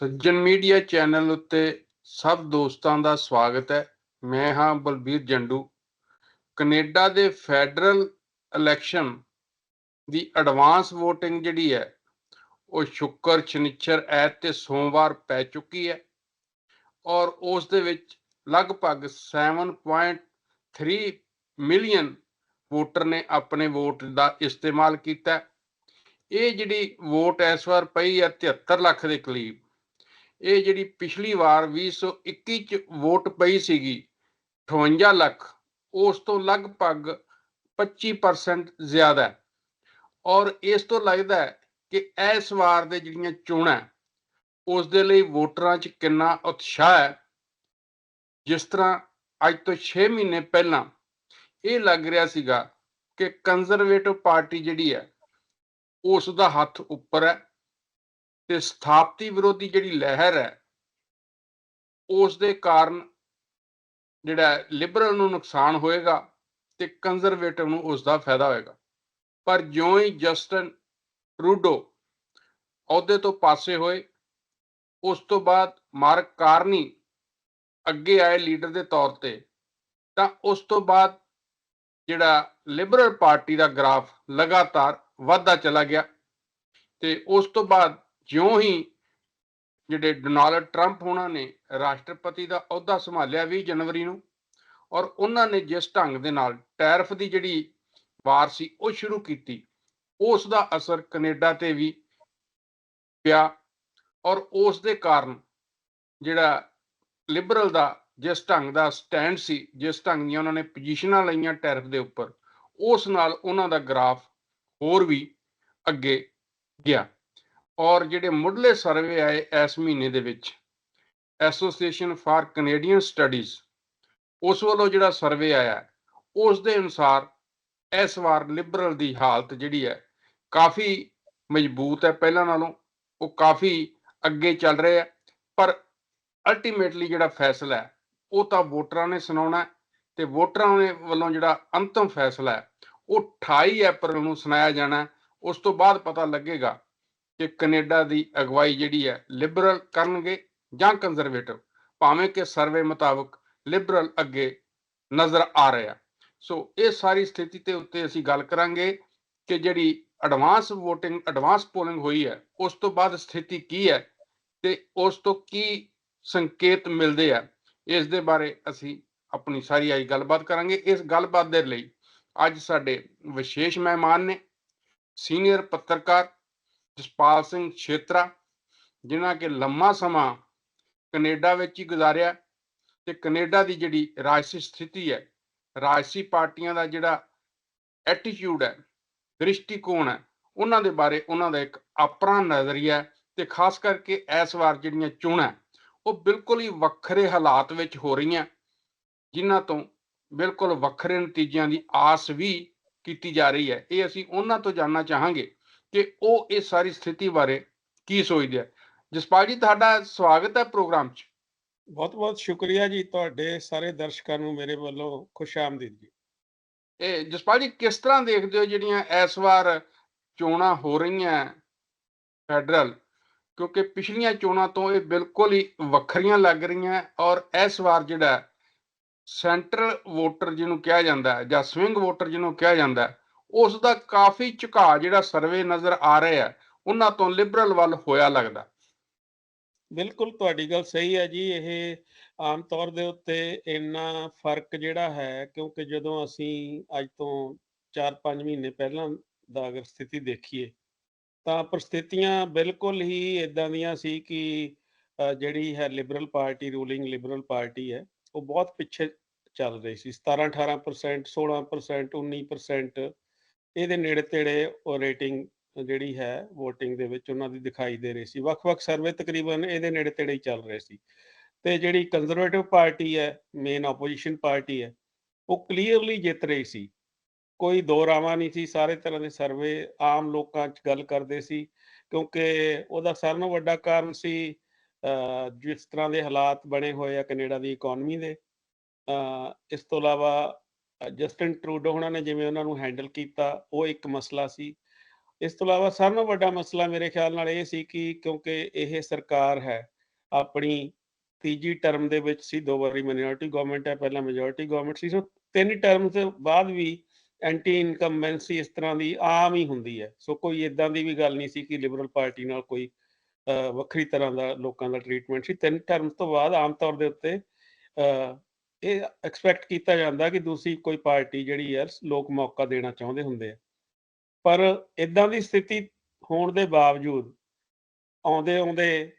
ਸੱਜਣ media channel ਉੱਤੇ ਸਭ ਦੋਸਤਾਂ ਦਾ ਸਵਾਗਤ ਹੈ। ਮੈਂ ਹਾਂ ਬਲਬੀਰ ਜੰਡੂ। ਕੈਨੇਡਾ ਦੇ ਫੈਡਰਲ ਇਲੈਕਸ਼ਨ ਦੀ ਐਡਵਾਂਸ VOTING ਜਿਹੜੀ ਹੈ, ਉਹ ਸ਼ੁੱਕਰ, ਸ਼ਨੀਚਰ ਐਤ ਤੇ ਸੋਮਵਾਰ ਪੈ ਚੁੱਕੀ ਹੈ ਔਰ ਉਸ ਦੇ ਵਿੱਚ ਲਗਭਗ 7.3 ਮਿਲੀਅਨ ਵੋਟਰ ਨੇ ਆਪਣੇ ਵੋਟ ਦਾ ਇਸਤੇਮਾਲ ਕੀਤਾ। ਇਹ ਜਿਹੜੀ ਵੋਟ ਇਸ ਵਾਰ ਪਈ ਹੈ 73 ਲੱਖ ਦੇ ਕਰੀਬ। ਇਹ ਜਿਹੜੀ ਪਿਛਲੀ ਵਾਰ 2021 ਚ ਵੋਟ ਪਈ ਸੀਗੀ 58 ਲੱਖ ਉਸ ਤੋਂ ਲਗਭਗ 25% ਜ਼ਿਆਦਾ ਹੈ। ਔਰ ਇਸ ਤੋਂ ਲੱਗਦਾ ਹੈ ਕਿ ਇਸ ਵਾਰ ਦੇ ਜਿਹੜੀਆਂ ਚੋਣਾਂ ਹੈ, ਉਸ ਦੇ ਲਈ ਵੋਟਰਾਂ 'ਚ ਕਿੰਨਾ ਉਤਸ਼ਾਹ ਹੈ। ਜਿਸ ਤਰ੍ਹਾਂ ਅੱਜ ਤੋਂ 6 ਮਹੀਨੇ ਪਹਿਲਾਂ ਇਹ ਲੱਗ ਰਿਹਾ ਸੀਗਾ ਕਿ ਕੰਜ਼ਰਵੇਟਿਵ ਪਾਰਟੀ ਜਿਹੜੀ ਹੈ ਉਸ ਦਾ ਹੱਥ ਉੱਪਰ ਹੈ। ਤੇ ਸਥਾਪਤੀ ਵਿਰੋਧੀ ਜਿਹੜੀ ਲਹਿਰ ਹੈ ਉਸ ਦੇ ਕਾਰਨ ਜਿਹੜਾ ਲਿਬਰਲ ਨੂੰ ਨੁਕਸਾਨ ਹੋਏਗਾ ਤੇ ਕੰਜ਼ਰਵੇਟਿਵ ਨੂੰ ਉਸ ਦਾ ਫਾਇਦਾ ਹੋਏਗਾ। ਪਰ ਜਿਉਂ ਹੀ ਜਸਟਨ ਟਰੂਡੋ ਅਹੁਦੇ ਤੋਂ ਪਾਸੇ ਹੋਏ, ਉਸ ਤੋਂ ਬਾਅਦ ਮਾਰਕ ਕਾਰਨੀ ਅੱਗੇ ਆਏ ਲੀਡਰ ਦੇ ਤੌਰ ਤੇ, ਤਾਂ ਉਸ ਤੋਂ ਬਾਅਦ ਜਿਹੜਾ ਲਿਬਰਲ ਪਾਰਟੀ ਦਾ ਗ੍ਰਾਫ ਲਗਾਤਾਰ ਵਧਦਾ ਚਲਾ ਗਿਆ ਤੇ ਉਸ ਤੋਂ ਬਾਅਦ ਜਿਉਂ ਹੀ ਜਿਹੜੇ ਡੋਨਾਲਡ ਟਰੰਪ ਉਹਨਾਂ ਨੇ ਰਾਸ਼ਟਰਪਤੀ ਦਾ ਅਹੁਦਾ ਸੰਭਾਲਿਆ 20 ਜਨਵਰੀ ਨੂੰ ਔਰ ਉਹਨਾਂ ਨੇ ਜਿਸ ਢੰਗ ਦੇ ਨਾਲ ਟੈਰਫ ਦੀ ਜਿਹੜੀ ਵਾਰ ਸੀ ਉਹ ਸ਼ੁਰੂ ਕੀਤੀ, ਉਸ ਦਾ ਅਸਰ ਕੈਨੇਡਾ ਤੇ ਵੀ ਪਿਆ ਔਰ ਉਸ ਦੇ ਕਾਰਨ ਜਿਹੜਾ ਲਿਬਰਲ ਦਾ ਜਿਸ ਢੰਗ ਦਾ ਸਟੈਂਡ ਸੀ, ਜਿਸ ਢੰਗ ਦੀਆਂ ਉਹਨਾਂ ਨੇ ਪੋਜੀਸ਼ਨਾਂ ਲਈਆਂ ਟੈਰਫ ਦੇ ਉੱਪਰ, ਉਸ ਨਾਲ ਉਹਨਾਂ ਦਾ ਗ੍ਰਾਫ ਹੋਰ ਵੀ ਅੱਗੇ ਗਿਆ। ਔਰ ਜਿਹੜੇ ਮੁੱਢਲੇ ਸਰਵੇ ਆਏ ਇਸ ਮਹੀਨੇ ਦੇ ਵਿੱਚ ਐਸੋਸੀਏਸ਼ਨ ਫਾਰ ਕੈਨੇਡੀਅਨ ਸਟੱਡੀਜ਼ ਉਸ ਵੱਲੋਂ ਜਿਹੜਾ ਸਰਵੇ ਆਇਆ, ਉਸ ਦੇ ਅਨੁਸਾਰ ਇਸ ਵਾਰ ਲਿਬਰਲ ਦੀ ਹਾਲਤ ਜਿਹੜੀ ਹੈ ਕਾਫੀ ਮਜ਼ਬੂਤ ਹੈ ਪਹਿਲਾਂ ਨਾਲੋਂ, ਉਹ ਕਾਫੀ ਅੱਗੇ ਚੱਲ ਰਹੇ ਹੈ, ਪਰ ਅਲਟੀਮੇਟਲੀ ਜਿਹੜਾ ਫੈਸਲਾ ਹੈ, ਉਹ ਤਾਂ ਵੋਟਰਾਂ ਨੇ ਸੁਣਾਉਣਾ ਹੈ ਤੇ ਵੋਟਰਾਂ ਨੇ ਵੱਲੋਂ ਜਿਹੜਾ ਅੰਤਮ ਫੈਸਲਾ ਹੈ, ਉਹ 28 ਅਪ੍ਰੈਲ ਨੂੰ ਸੁਣਾਇਆ ਜਾਣਾ ਉਸ ਤੋਂ ਬਾਅਦ ਪਤਾ ਲੱਗੇਗਾ ਕਿ ਕੈਨੇਡਾ ਦੀ ਅਗਵਾਈ ਜਿਹੜੀ ਹੈ ਲਿਬਰਲ ਕਰਨਗੇ ਜਾਂ ਕੰਜ਼ਰਵੇਟਿਵ ਭਾਵੇਂ ਕਿ ਸਰਵੇ ਮੁਤਾਬਕ ਲਿਬਰਲ ਅੱਗੇ ਨਜ਼ਰ ਆ ਰਿਹਾ। ਸੋ ਇਹ ਸਾਰੀ ਸਥਿਤੀ ਤੇ ਉੱਤੇ ਅਸੀਂ ਗੱਲ ਕਰਾਂਗੇ ਕਿ ਜਿਹੜੀ ਐਡਵਾਂਸ VOTING ਐਡਵਾਂਸ ਪੋਲਿੰਗ ਹੋਈ ਹੈ, ਉਸ ਤੋਂ ਬਾਅਦ ਸਥਿਤੀ ਕੀ ਹੈ ਤੇ ਉਸ ਤੋਂ ਕੀ ਸੰਕੇਤ ਮਿਲਦੇ ਆ, ਇਸ ਦੇ ਬਾਰੇ ਅਸੀਂ ਆਪਣੀ ਸਾਰੀ ਅੱਜ ਗੱਲਬਾਤ ਕਰਾਂਗੇ। ਇਸ ਗੱਲਬਾਤ ਦੇ ਲਈ ਅੱਜ ਸਾਡੇ ਵਿਸ਼ੇਸ਼ ਮਹਿਮਾਨ ਨੇ ਸੀਨੀਅਰ ਪੱਤਰਕਾਰ ਜਸਪਾਲ ਸਿੰਘ ਛੇਤਰਾ, ਜਿਨ੍ਹਾਂ ਕਿ ਲੰਮਾ ਸਮਾਂ ਕੈਨੇਡਾ ਵਿੱਚ ਹੀ ਗੁਜ਼ਾਰਿਆ ਤੇ ਕੈਨੇਡਾ ਦੀ ਜਿਹੜੀ ਰਾਜਸੀ ਸਥਿਤੀ ਹੈ, ਰਾਜਸੀ ਪਾਰਟੀਆਂ ਦਾ ਜਿਹੜਾ ਐਟੀਟਿਊਡ ਹੈ, ਦ੍ਰਿਸ਼ਟੀਕੋਣ ਹੈ, ਉਹਨਾਂ ਦੇ ਬਾਰੇ ਉਹਨਾਂ ਦਾ ਇੱਕ ਆਪਣਾ ਨਜ਼ਰੀਆ ਹੈ ਤੇ ਖਾਸ ਕਰਕੇ ਇਸ ਵਾਰ ਜਿਹੜੀਆਂ ਚੋਣਾਂ ਉਹ ਬਿਲਕੁਲ ਹੀ ਵੱਖਰੇ ਹਾਲਾਤ ਵਿੱਚ ਹੋ ਰਹੀਆਂ, ਜਿਨ੍ਹਾਂ ਤੋਂ ਬਿਲਕੁਲ ਵੱਖਰੇ ਨਤੀਜਿਆਂ ਦੀ ਆਸ ਵੀ ਕੀਤੀ ਜਾ ਰਹੀ ਹੈ। ਇਹ ਅਸੀਂ ਉਹਨਾਂ ਤੋਂ ਜਾਣਨਾ ਚਾਹਾਂਗੇ ਕਿ ਉਹ ਇਸ ਸਾਰੀ ਸਥਿਤੀ ਬਾਰੇ ਕੀ ਸੋਚਦੇ ਆ। ਜਸਪਾਲ ਜੀ ਤੁਹਾਡਾ ਸਵਾਗਤ ਹੈ ਪ੍ਰੋਗਰਾਮ 'ਚ। ਬਹੁਤ ਬਹੁਤ ਸ਼ੁਕਰੀਆ ਜੀ ਤੁਹਾਡੇ ਸਾਰੇ ਦਰਸ਼ਕਾਂ ਨੂੰ ਮੇਰੇ ਵੱਲੋਂ ਖੁਸ਼ ਆਮਦੀਦ ਜੀ। ਇਹ ਜਸਪਾਲ ਜੀ ਕਿਸ ਤਰ੍ਹਾਂ ਦੇਖਦੇ ਹੋ ਜਿਹੜੀਆਂ ਇਸ ਵਾਰ ਚੋਣਾਂ ਹੋ ਰਹੀਆਂ ਫੈਡਰਲ? ਕਿਉਂਕਿ ਪਿਛਲੀਆਂ ਚੋਣਾਂ ਤੋਂ ਇਹ ਬਿਲਕੁਲ ਹੀ ਵੱਖਰੀਆਂ ਲੱਗ ਰਹੀਆਂ ਔਰ ਇਸ ਵਾਰ ਜਿਹੜਾ ਸੈਂਟਰਲ ਵੋਟਰ ਜਿਹਨੂੰ ਕਿਹਾ ਜਾਂਦਾ ਹੈ ਜਾਂ ਸਵਿੰਗ ਵੋਟਰ ਜਿਹਨੂੰ ਕਿਹਾ ਜਾਂਦਾ ਹੈ ਉਸ ਦਾ ਕਾਫੀ ਝੁਕਾਅ ਜਿਹੜਾ ਸਰਵੇ ਨਜ਼ਰ ਆ ਰਿਹਾ ਉਹਨਾਂ ਤੋਂ ਲਿਬਰਲ ਵੱਲ ਹੋਇਆ ਲੱਗਦਾ। ਬਿਲਕੁਲ, ਤੁਹਾਡੀ ਗੱਲ ਸਹੀ ਹੈ ਜੀ, ਇਹ ਆਮ ਤੌਰ ਦੇ ਉੱਤੇ ਇੰਨਾ ਫ਼ਰਕ ਜਿਹੜਾ ਹੈ, ਕਿਉਂਕਿ ਜਦੋਂ ਅਸੀਂ ਅੱਜ ਤੋਂ 4-5 ਮਹੀਨੇ ਪਹਿਲਾਂ ਦਾ ਅਗਰ ਸਥਿਤੀ ਦੇਖੀਏ, ਤਾਂ ਪ੍ਰਸਥਿਤੀਆਂ ਬਿਲਕੁਲ ਹੀ ਇਦਾਂ ਦੀਆਂ ਸੀ ਕਿ ਜਿਹੜੀ ਹੈ Liberal party ruling Liberal party ਹੈ, ਉਹ ਬਹੁਤ ਪਿੱਛੇ ਚੱਲ ਰਹੀ ਸੀ। 17-18% 16% 19% ਇਹਦੇ ਨੇੜੇ ਤੇੜੇ ਉਹ ਰੇਟਿੰਗ ਜਿਹੜੀ ਹੈ VOTING ਦੇ ਵਿੱਚ ਉਹਨਾਂ ਦੀ ਦਿਖਾਈ ਦੇ ਰਹੀ ਸੀ। ਵੱਖ-ਵੱਖ ਸਰਵੇ ਤਕਰੀਬਨ ਇਹਦੇ ਨੇੜੇ ਤੇੜੇ ਹੀ ਚੱਲ ਰਹੇ ਸੀ। ਤੇ ਜਿਹੜੀ ਕੰਜ਼ਰਵੇਟਿਵ ਪਾਰਟੀ ਹੈ ਮੇਨ ਆਪੋਜੀਸ਼ਨ ਪਾਰਟੀ ਹੈ, ਉਹ ਕਲੀਅਰਲੀ ਜਿੱਤ ਰਹੀ ਸੀ। ਕੋਈ ਦੋ ਰਾਵਾਂ ਨਹੀਂ ਸੀ, ਸਾਰੇ ਤਰ੍ਹਾਂ ਦੇ ਸਰਵੇ ਆਮ ਲੋਕਾਂ 'ਚ ਗੱਲ ਕਰਦੇ ਸੀ, ਕਿਉਂਕਿ ਉਹਦਾ ਸਾਰਿਆਂ ਨਾਲੋਂ ਵੱਡਾ ਕਾਰਨ ਸੀ ਜਿਸ ਤਰ੍ਹਾਂ ਦੇ ਹਾਲਾਤ ਬਣੇ ਹੋਏ ਆ ਕੈਨੇਡਾ ਦੀ ਇਕਨੋਮੀ ਦੇ। ਇਸ ਤੋਂ ਇਲਾਵਾ ਜਸਟਿਨ ਟਰੂਡੋ ਉਹਨਾਂ ਨੇ ਜਿਵੇਂ ਉਹਨਾਂ ਨੂੰ ਹੈਂਡਲ ਕੀਤਾ ਉਹ ਇੱਕ ਮਸਲਾ ਸੀ। ਇਸ ਤੋਂ ਇਲਾਵਾ ਸਾਰਿਆਂ ਨਾਲੋਂ ਵੱਡਾ ਮਸਲਾ ਮੇਰੇ ਖਿਆਲ ਨਾਲ ਇਹ ਸੀ ਕਿ ਕਿਉਂਕਿ ਇਹ ਸਰਕਾਰ ਹੈ ਆਪਣੀ ਤੀਜੀ ਟਰਮ ਦੇ ਵਿੱਚ ਸੀ ਦੋ ਵਾਰੀ ਮਿਨੋਰਟੀ ਗਵਰਨਮੈਂਟ ਹੈ ਪਹਿਲਾਂ ਮੈਜੋਰਟੀ ਗਵਰਨਮੈਂਟ ਸੀ ਸੋ ਤਿੰਨ ਟਰਮ ਤੋਂ ਬਾਅਦ ਵੀ ਐਂਟੀ ਇਨਕਮਬੈਂਸੀ ਇਸ ਤਰ੍ਹਾਂ ਦੀ ਆਮ ਹੀ ਹੁੰਦੀ ਹੈ। ਸੋ ਕੋਈ ਇਦਾਂ ਦੀ ਵੀ ਗੱਲ ਨਹੀਂ ਸੀ ਕਿ ਲਿਬਰਲ ਪਾਰਟੀ ਨਾਲ ਕੋਈ ਅਹ, ਵੱਖਰੀ ਤਰ੍ਹਾਂ ਦਾ ਲੋਕਾਂ ਦਾ ਟ੍ਰੀਟਮੈਂਟ ਸੀ। ਤਿੰਨ ਟਰਮ ਤੋਂ ਬਾਅਦ ਆਮ ਤੌਰ ਦੇ ਉੱਤੇ ਅਹ, ਇਹ ਐਕਸਪੈਕਟ ਕੀਤਾ ਜਾਂਦਾ ਕਿ ਦੂਸਰੀ ਕੋਈ ਪਾਰਟੀ ਜਿਹੜੀ ਹੈ, ਲੋਕ ਮੌਕਾ ਦੇਣਾ ਚਾਹੁੰਦੇ ਹੁੰਦੇ ਆ। ਪਰ ਇਦਾਂ ਦੀ ਸਥਿਤੀ ਹੋਣ ਦੇ ਬਾਵਜੂਦ ਆਉਂਦੇ ਆਉਂਦੇ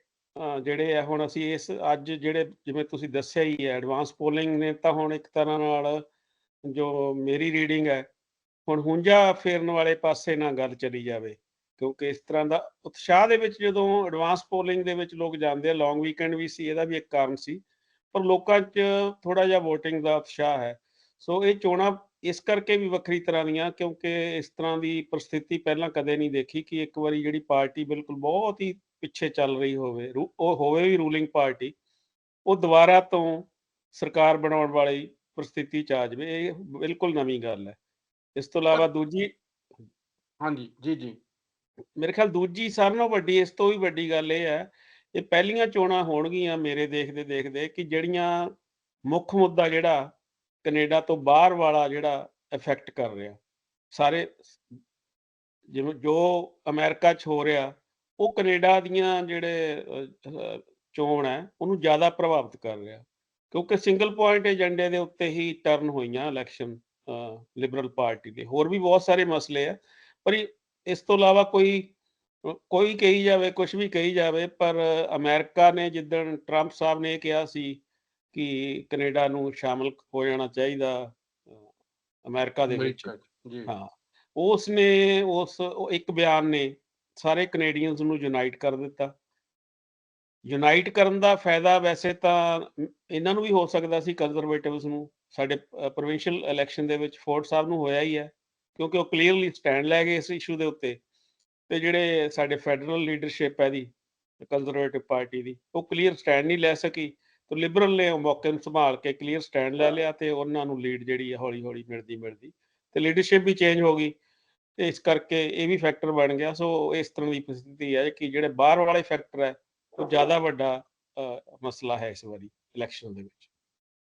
ਜਿਹੜੇ ਆ, ਹੁਣ ਅਸੀਂ ਇਸ ਅੱਜ ਜਿਹੜੇ ਜਿਵੇਂ ਤੁਸੀਂ ਦੱਸਿਆ ਹੀ ਹੈ ਐਡਵਾਂਸ ਪੋਲਿੰਗ ਨੇ ਤਾਂ ਹੁਣ ਇੱਕ ਤਰ੍ਹਾਂ ਨਾਲ ਜੋ ਮੇਰੀ ਰੀਡਿੰਗ ਹੈ, ਹੁਣ ਹੁੰਜਾ ਫੇਰਨ ਵਾਲੇ ਪਾਸੇ ਨਾ ਗੱਲ ਚਲੀ ਜਾਵੇ। ਕਿਉਂਕਿ ਇਸ ਤਰ੍ਹਾਂ ਦਾ ਉਤਸ਼ਾਹ ਦੇ ਵਿੱਚ ਜਦੋਂ ਐਡਵਾਂਸ ਪੋਲਿੰਗ ਦੇ ਵਿੱਚ ਲੋਕ ਜਾਂਦੇ ਆ ਲੌਂਗ ਵੀਕਐਂਡ ਵੀ ਸੀ, ਇਹਦਾ ਵੀ ਇੱਕ ਕਾਰਨ ਸੀ। ਪਰ ਲੋਕਾਂ 'ਚ ਥੋੜਾ ਜਿਹਾ VOTING ਦਾ ਉਤਸ਼ਾਹ ਹੈ। ਸੋ ਇਹ ਚੋਣਾਂ ਇਸ ਕਰਕੇ ਵੀ ਵੱਖਰੀ ਤਰ੍ਹਾਂ ਦੀਆਂ ਕਿਉਂਕਿ ਇਸ ਤਰ੍ਹਾਂ ਦੀ ਪ੍ਰਸਥਿਤੀ ਪਹਿਲਾਂ ਕਦੇ ਨਹੀਂ ਦੇਖੀ ਕਿ ਇੱਕ ਵਾਰੀ ਜਿਹੜੀ ਪਾਰਟੀ ਬਿਲਕੁਲ ਬਹੁਤ ਹੀ ਪਿੱਛੇ ਚੱਲ ਰਹੀ ਹੋਵੇ ਉਹ ਹੋਵੇ ਵੀ ਰੂਲਿੰਗ ਪਾਰਟੀ ਉਹ ਦੁਬਾਰਾ ਤੋਂ ਸਰਕਾਰ ਬਣਾਉਣ ਵਾਲੀ ਪ੍ਰਸਥਿਤੀ ਚ ਆ ਜਾਵੇ ਇਹ ਬਿਲਕੁਲ ਨਵੀਂ ਗੱਲ ਹੈ। ਇਸ ਤੋਂ ਇਲਾਵਾ ਦੂਜੀ ਹਾਂਜੀ ਜੀ ਜੀ। ਮੇਰੇ ਖਿਆਲ ਦੂਜੀ ਸਾਰਿਆਂ ਨਾਲੋਂ ਵੱਡੀ ਇਸ ਤੋਂ ਵੀ ਵੱਡੀ ਗੱਲ ਇਹ ਹੈ ਇਹ ਪਹਿਲੀਆਂ ਚੋਣਾਂ ਹੋਣਗੀਆਂ ਮੇਰੇ ਦੇਖਦੇ ਦੇਖਦੇ ਕਿ ਜਿਹੜੀਆਂ ਮੁੱਖ ਮੁੱਦਾ ਜਿਹੜਾ ਕੈਨੇਡਾ ਤੋਂ ਬਾਹਰ ਵਾਲਾ ਜਿਹੜਾ ਇਫੈਕਟ ਕਰ ਰਿਹਾ। ਸਾਰੇ ਜਿਵੇਂ ਜੋ ਅਮਰੀਕਾ 'ਚ ਹੋ ਰਿਹਾ, ਉਹ ਕੈਨੇਡਾ ਦੀਆਂ ਜਿਹੜੇ ਚੋਣ ਹੈ, ਉਹਨੂੰ ਜ਼ਿਆਦਾ ਪ੍ਰਭਾਵਿਤ ਕਰ ਰਿਹਾ। ਕਿਉਂਕਿ ਸਿੰਗਲ ਪੁਆਇੰਟ ਏਜੰਡੇ ਦੇ ਉੱਤੇ ਹੀ ਟਰਨ ਹੋਈਆਂ ਇਲੈਕਸ਼ਨ ਲਿਬਰਲ ਪਾਰਟੀ ਦੇ। ਹੋਰ ਵੀ ਬਹੁਤ ਸਾਰੇ ਮਸਲੇ ਆ, ਪਰ ਇਸ ਤੋਂ ਇਲਾਵਾ ਕੋਈ ਕੋਈ ਕਹੀ ਜਾਵੇ ਕੁਝ ਵੀ ਕਹੀ ਜਾਵੇ ਪਰ ਅਮਰੀਕਾ ਨੇ ਜਿੱਦਣ ਟਰੰਪ ਸਾਹਿਬ ਨੇ ਇਹ ਕਿਹਾ ਸੀ ਕਿ ਕੈਨੇਡਾ ਨੂੰ ਸ਼ਾਮਲ ਹੋ ਜਾਣਾ ਚਾਹੀਦਾ ਅਮਰੀਕਾ ਦੇ ਵਿੱਚ। ਜੀ। ਹਾਂ ਉਸ ਨੇ ਉਸ ਇੱਕ ਬਿਆਨ ਨੇ ਸਾਰੇ ਕੈਨੇਡੀਅਨਸ ਨੂੰ ਯੂਨਾਈਟ ਕਰ ਦਿੱਤਾ। ਯੂਨਾਈਟ ਕਰਨ ਦਾ ਫਾਇਦਾ ਵੈਸੇ ਤਾਂ ਇਹਨਾਂ ਨੂੰ ਵੀ ਹੋ ਸਕਦਾ ਸੀ ਕੰਜ਼ਰਵੇਟਿਵਸ ਨੂੰ। ਸਾਡੇ ਪ੍ਰੋਵਿੰਸ਼ੀਅਲ ਇਲੈਕਸ਼ਨ ਦੇ ਵਿੱਚ ਫੋਰਡ ਸਾਹਿਬ ਨੂੰ ਹੋਇਆ ਹੀ ਹੈ ਕਿਉਂਕਿ ਉਹ ਕਲੀਅਰਲੀ ਸਟੈਂਡ ਲੈ ਗਏ ਇਸ ਇਸ਼ੂ ਦੇ ਉੱਤੇ। ਤੇ ਜਿਹੜੇ ਸਾਡੇ ਫੈਡਰਲ ਲੀਡਰਸ਼ਿਪ ਹੈ ਦੀ ਕੰਜ਼ਰਵੇਟਿਵ ਪਾਰਟੀ ਦੀ, ਉਹ ਕਲੀਅਰ ਸਟੈਂਡ ਨਹੀਂ ਲੈ ਸਕੀ। ਤੇ ਲਿਬਰਲ ਨੇ ਉਹ ਮੌਕੇ ਨੂੰ ਸੰਭਾਲ ਕੇ ਕਲੀਅਰ ਸਟੈਂਡ ਲੈ ਲਿਆ ਤੇ ਉਹਨਾਂ ਨੂੰ ਲੀਡ ਜਿਹੜੀ ਹੈ ਹੌਲੀ ਹੌਲੀ ਮਿਲਦੀ ਮਿਲਦੀ। ਤੇ ਲੀਡਰਸ਼ਿਪ ਵੀ ਚੇਂਜ ਹੋ ਗਈ। ਤੇ ਇਸ ਕਰਕੇ ਇਹ ਵੀ ਫੈਕਟਰ ਬਣ ਗਿਆ। ਸੋ ਇਸ ਤਰ੍ਹਾਂ ਦੀ ਸਥਿਤੀ ਹੈ ਕਿ ਜਿਹੜੇ ਬਾਹਰ ਵਾਲੇ ਫੈਕਟਰ ਹੈ, ਉਹ ਜ਼ਿਆਦਾ ਵੱਡਾ ਮਸਲਾ ਹੈ ਇਸ ਵਾਰੀ ਇਲੈਕਸ਼ਨ ਦੇ ਵਿੱਚ।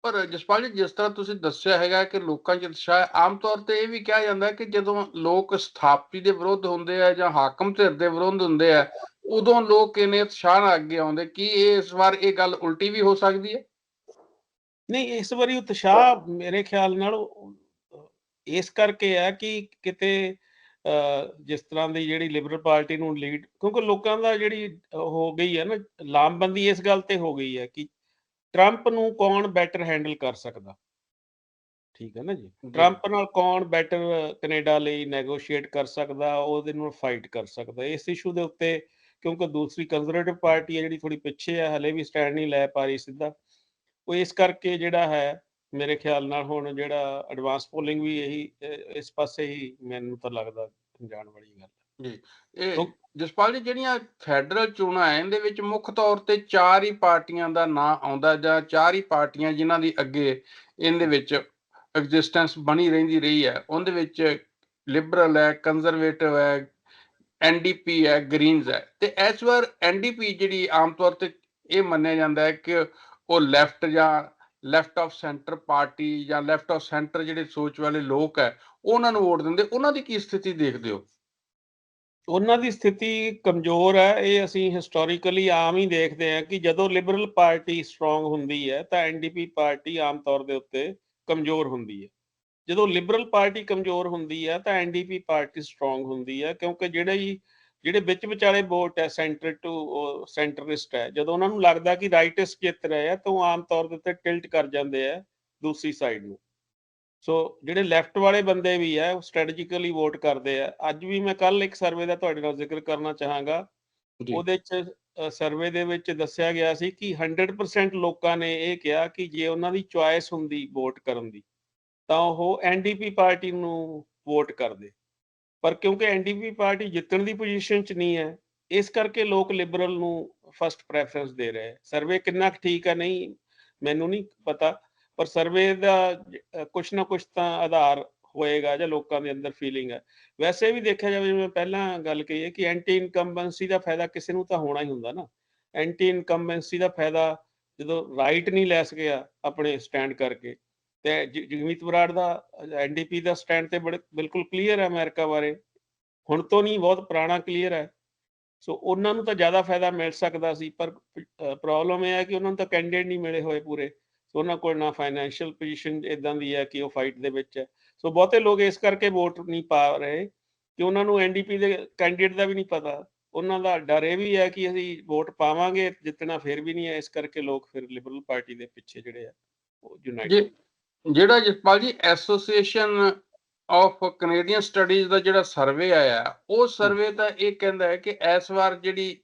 ਪਰ ਜਸਪਾਲ ਜੀ ਜਿਸ ਤਰ੍ਹਾਂ ਤੁਸੀਂ ਦੱਸਿਆ ਹੈਗਾ ਕਿ ਲੋਕਾਂ 'ਚ ਉਤਸ਼ਾਹ ਆਮ ਤੌਰ ਤੇ ਇਹ ਵੀ ਕਿਹਾ ਜਾਂਦਾ ਕਿ ਜਦੋਂ ਲੋਕ ਸਥਾਪਤੀ ਦੇ ਵਿਰੁੱਧ ਹੁੰਦੇ ਆ ਜਾਂ ਹਾਕਮ ਧਿਰ ਦੇ ਵਿਰੁੱਧ ਹੁੰਦੇ ਆ ਉਦੋਂ ਲੋਕ ਇਹਨੇ ਉਤਸ਼ਾਹ ਨਾਲ ਅੱਗੇ ਆਉਂਦੇ? ਕੀ ਇਹ ਇਸ ਵਾਰ ਇਹ ਗੱਲ ਉਲਟੀ ਵੀ ਹੋ ਸਕਦੀ ਹੈ? ਨਹੀਂ ਇਸ ਵਾਰੀ ਉਤਸ਼ਾਹ ਮੇਰੇ ਖਿਆਲ ਨਾਲ ਇਸ ਕਰਕੇ ਹੈ ਕਿ ਕਿਤੇ ਅ, ਜਿਸ ਤਰ੍ਹਾਂ ਦੀ ਜਿਹੜੀ ਲਿਬਰਲ ਪਾਰਟੀ ਨੂੰ ਲੀਡ ਕਿਉਂਕਿ ਲੋਕਾਂ ਦਾ ਜਿਹੜੀ ਹੋ ਗਈ ਹੈ ਨਾ ਲਾਮਬੰਦੀ ਇਸ ਗੱਲ ਤੇ ਹੋ ਗਈ ਹੈ ਕਿ ਟਰੰਪ ਨੂੰ ਕੌਣ ਬੈਟਰ ਹੈਂਡਲ ਕਰ ਸਕਦਾ? ਠੀਕ ਹੈ ਨਾ ਜੀ? ਟਰੰਪ ਨਾਲ ਕੌਣ ਬੈਟਰ ਕੈਨੇਡਾ ਲਈ ਨੈਗੋਸ਼ੀਏਟ ਕਰ ਸਕਦਾ ਉਹਦੇ ਨਾਲ ਫਾਈਟ ਕਰ ਸਕਦਾ? ਇਸ ਇਸ਼ੂ ਦੇ ਉੱਤੇ ਕਿਉਂਕਿ ਦੂਸਰੀ ਕੰਜ਼ਰਵੇਟਿਵ ਪਾਰਟੀ ਹੈ ਜਿਹੜੀ ਥੋੜੀ ਪਿੱਛੇ ਹੈ ਹਲੇ ਵੀ ਸਟੈਂਡ ਨਹੀਂ ਲੈ ਪਾ ਰਹੀ ਸਿੱਧਾ। ਉਹ ਇਸ ਕਰਕੇ ਜਿਹੜਾ ਹੈ ਮੇਰੇ ਖਿਆਲ ਨਾਲ ਹੁਣ ਜਿਹੜਾ ਐਡਵਾਂਸ ਪੋਲਿੰਗ ਵੀ ਇਹੀ ਇਸ ਪਾਸੇ ਹੀ ਮੈਨੂੰ ਤਾਂ ਲੱਗਦਾ ਜਾਣ ਵਾਲੀ ਗੱਲ। ਹੈ। ਇਹ ਜਸਪਾਲ ਜੀ ਜਿਹੜੀਆਂ ਫੈਡਰਲ ਚੋਣਾਂ ਹੈ ਇਹਦੇ ਵਿੱਚ ਮੁੱਖ ਤੌਰ ਤੇ ਚਾਰ ਹੀ ਪਾਰਟੀਆਂ ਦਾ ਨਾਂ ਆਉਂਦਾ ਜਾਂ ਚਾਰ ਹੀ ਪਾਰਟੀਆਂ ਜਿਨ੍ਹਾਂ ਦੀ ਅੱਗੇ ਇਹਦੇ ਵਿੱਚ ਐਗਜ਼ਿਸਟੈਂਸ ਬਣੀ ਰਹਿੰਦੀ ਰਹੀ ਹੈ ਉਹਦੇ ਵਿੱਚ ਲਿਬਰਲ ਹੈ ਕੰਜ਼ਰਵੇਟਿਵ ਹੈ ਐਨਡੀਪੀ ਹੈ ਗ੍ਰੀਨਜ਼ ਹੈ ਤੇ ਇਸ ਵਾਰ ਐਨਡੀਪੀ ਜਿਹੜੀ ਆਮ ਤੌਰ ਤੇ ਇਹ ਮੰਨਿਆ ਜਾਂਦਾ ਹੈ ਕਿ ਉਹ ਲੈਫਟ ਜਾਂ ਲੈਫਟ ਆਫ ਸੈਂਟਰ ਪਾਰਟੀ ਜਾਂ ਲੈਫਟ ਆਫ ਸੈਂਟਰ ਜਿਹੜੇ ਸੋਚ ਵਾਲੇ ਲੋਕ ਹੈ ਉਹਨਾਂ ਨੂੰ ਵੋਟ ਦਿੰਦੇ। ਉਹਨਾਂ ਦੀ ਕੀ ਸਥਿਤੀ ਦੇਖਦੇ ਹੋ? ਉਹਨਾਂ ਦੀ ਸਥਿਤੀ ਕਮਜ਼ੋਰ ਹੈ, ਇਹ ਅਸੀਂ ਹਿਸਟੋਰੀਕਲੀ ਆਮ ਹੀ ਦੇਖਦੇ ਹਾਂ ਕਿ ਜਦੋਂ ਲਿਬਰਲ ਪਾਰਟੀ ਸਟਰੋਂਗ ਹੁੰਦੀ ਹੈ, ਤਾਂ ਐਨਡੀਪੀ ਪਾਰਟੀ ਆਮ ਤੌਰ ਦੇ ਉੱਤੇ ਕਮਜ਼ੋਰ ਹੁੰਦੀ ਹੈ। ਜਦੋਂ ਲਿਬਰਲ ਪਾਰਟੀ ਕਮਜ਼ੋਰ ਹੁੰਦੀ ਹੈ, ਤਾਂ ਐਨਡੀਪੀ ਪਾਰਟੀ ਸਟਰੋਂਗ ਹੁੰਦੀ ਹੈ, ਕਿਉਂਕਿ ਜਿਹੜੇ ਹੀ, ਜਿਹੜੇ ਵਿੱਚ ਵਿਚਾਲੇ ਵੋਟ ਹੈ ਸੈਂਟਰ ਟੂ ਸੈਂਟਰਿਸਟ ਹੈ, ਜਦੋਂ ਉਹਨਾਂ ਨੂੰ ਲੱਗਦਾ ਕਿ ਰਾਈਟਿਸਟ ਜਿੱਤ ਰਹੇ ਹੈ, ਤਾਂ ਉਹ ਆਮ ਤੌਰ ਦੇ ਉੱਤੇ ਟਿਲਟ ਕਰ ਜਾਂਦੇ ਆ ਦੂਸਰੀ ਸਾਈਡ ਨੂੰ। ਸੋ ਜਿਹੜੇ ਲੈਫਟ ਵਾਲੇ ਬੰਦੇ ਵੀ ਹੈ ਉਹ ਸਟ੍ਰੈਟਜੀਕਲੀ ਵੋਟ ਕਰਦੇ ਆ। ਅੱਜ ਵੀ ਮੈਂ ਕੱਲ ਇੱਕ ਸਰਵੇ ਦਾ ਤੁਹਾਡੇ ਨਾਲ ਜ਼ਿਕਰ ਕਰਨਾ ਚਾਹਾਂਗਾ। ਉਹਦੇ ਚ ਸਰਵੇ ਦੇ ਵਿੱਚ ਦੱਸਿਆ ਗਿਆ ਸੀ ਕਿ 100% ਲੋਕਾਂ ਨੇ ਇਹ ਕਿਹਾ ਕਿ ਜੇ ਉਹਨਾਂ ਦੀ ਚੁਆਇਸ ਹੁੰਦੀ ਵੋਟ ਕਰਨ ਦੀ ਤਾਂ ਉਹ ਐਨਡੀਪੀ ਪਾਰਟੀ ਨੂੰ ਵੋਟ ਕਰਦੇ। ਪਰ ਕਿਉਂਕਿ ਐਨਡੀਪੀ ਪਾਰਟੀ ਜਿੱਤਣ ਦੀ ਪੋਜੀਸ਼ਨ 'ਚ ਨਹੀਂ ਹੈ ਇਸ ਕਰਕੇ ਲੋਕ ਲਿਬਰਲ ਨੂੰ ਫਸਟ ਪ੍ਰੈਫਰੈਂਸ ਦੇ ਰਹੇ। ਸਰਵੇ ਕਿੰਨਾ ਕੁ ਠੀਕ ਹੈ ਨਹੀਂ ਮੈਨੂੰ ਨਹੀਂ ਪਤਾ। ਪਰ ਸਰਵੇ ਦਾ ਕੁਛ ਨਾ ਕੁਛ ਤਾਂ ਆਧਾਰ ਹੋਏਗਾ ਜਾਂ ਲੋਕਾਂ ਦੇ ਅੰਦਰ ਫੀਲਿੰਗ ਹੈ। ਵੈਸੇ ਵੀ ਦੇਖਿਆ ਜਾਵੇ, ਜਿਵੇਂ ਪਹਿਲਾਂ ਗੱਲ ਕਹੀ ਹੈ ਕਿ ਐਂਟੀ ਇਨਕੰਬੈਂਸੀ ਦਾ ਫਾਇਦਾ ਕਿਸੇ ਨੂੰ ਤਾਂ ਹੋਣਾ ਹੀ ਹੁੰਦਾ ਨਾ। ਐਂਟੀ ਇਨਕੰਬੈਂਸੀ ਦਾ ਫਾਇਦਾ ਜਦੋਂ ਰਾਈਟ ਨਹੀਂ ਲੈ ਸਕਿਆ ਆਪਣੇ ਸਟੈਂਡ ਕਰਕੇ, ਤੇ ਜਗਮੀਤ ਬਰਾੜ ਦਾ ਐਨਡੀਪੀ ਦਾ ਸਟੈਂਡ ਤੇ ਬੜੇ, ਬਿਲਕੁਲ ਕਲੀਅਰ ਹੈ ਅਮਰੀਕਾ ਬਾਰੇ। ਹੁਣ ਤੋਂ ਨਹੀਂ, ਬਹੁਤ ਪੁਰਾਣਾ ਕਲੀਅਰ ਹੈ। ਸੋ ਉਹਨਾਂ ਨੂੰ ਤਾਂ ਜ਼ਿਆਦਾ ਫਾਇਦਾ ਮਿਲ ਸਕਦਾ ਸੀ, ਪਰ ਪ੍ਰੋਬਲਮ ਇਹ ਹੈ ਕਿ ਉਹਨਾਂ ਨੂੰ ਤਾਂ ਕੈਂਡੀਡੇਟ ਨਹੀਂ ਮਿਲੇ ਹੋਏ ਪੂਰੇ। ਉਹਨਾਂ ਕੋਲ ਨਾ ਫਾਈਨੈਂਸ਼ੀਅਲ ਪੋਜੀਸ਼ਨ ਇਦਾਂ ਦੀ ਹੈ ਕਿ ਉਹ ਫਾਈਟ ਦੇ ਵਿੱਚ ਹੈ। ਸੋ ਬਹੁਤੇ ਲੋਕ ਇਸ ਕਰਕੇ ਵੋਟ ਨਹੀਂ ਪਾ ਰਹੇ ਕਿ ਉਹਨਾਂ ਨੂੰ ਐਨਡੀਪੀ ਦੇ ਕੈਂਡੀਡੇਟ ਦਾ ਵੀ ਨਹੀਂ ਪਤਾ। ਉਹਨਾਂ ਦਾ ਡਰ ਇਹ ਵੀ ਹੈ ਕਿ ਅਸੀਂ ਵੋਟ ਪਾਵਾਂਗੇ ਜਿੱਤਣਾ ਫਿਰ ਵੀ ਨਹੀਂ ਹੈ। ਇਸ ਕਰਕੇ ਲੋਕ ਫਿਰ ਲਿਬਰਲ ਪਾਰਟੀ ਦੇ ਪਿੱਛੇ ਜਿਹੜੇ ਆ ਉਹ ਯੂਨਾਈਟਡ ਜਿਹੜਾ Jaspal ji association of Canadian studies ਦਾ ਜਿਹੜਾ ਸਰਵੇ ਆਇਆ ਉਹ ਸਰਵੇ ਤਾਂ ਇਹ ਕਹਿੰਦਾ ਹੈ ਕਿ ਇਸ ਵਾਰ ਜਿਹੜੀ